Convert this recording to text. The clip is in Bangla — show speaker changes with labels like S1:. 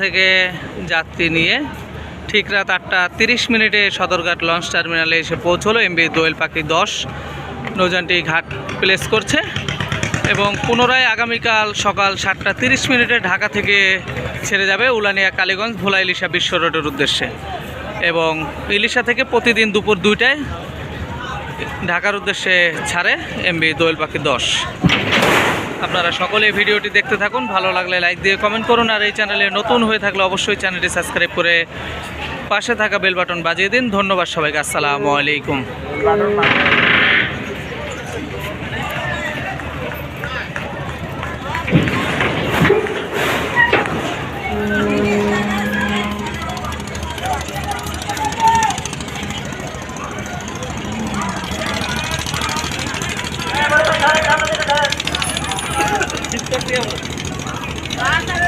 S1: থেকে যাত্রী নিয়ে ঠিক রাত আটটা তিরিশ মিনিটে সদরঘাট লঞ্চ টার্মিনালে এসে পৌঁছলো এমবি দোয়েল পাখি দশ। নৌযানটি ঘাট প্লেস করছে এবং পুনরায় আগামীকাল সকাল সাতটা তিরিশ মিনিটে ঢাকা থেকে ছেড়ে যাবে উলানিয়া কালীগঞ্জ ভোলা ইলিশা বিশ্ব রোডের উদ্দেশ্যে। এবং ইলিশা থেকে প্রতিদিন দুপুর দুইটায় ঢাকার উদ্দেশ্যে ছাড়ে এমবি দোয়েল পাখি দশ। আপনারা সকলে ভিডিওটি দেখতে থাকুন। ভালো লাগলে লাইক দিয়ে কমেন্ট করুন আর এই চ্যানেলে নতুন হয়ে থাকলে অবশ্যই চ্যানেলটি সাবস্ক্রাইব করে পাশে থাকা বেল বাটন বাজিয়ে দিন। ধন্যবাদ সবাইকে। আসসালামু আলাইকুম।
S2: Marcelo. Vaza.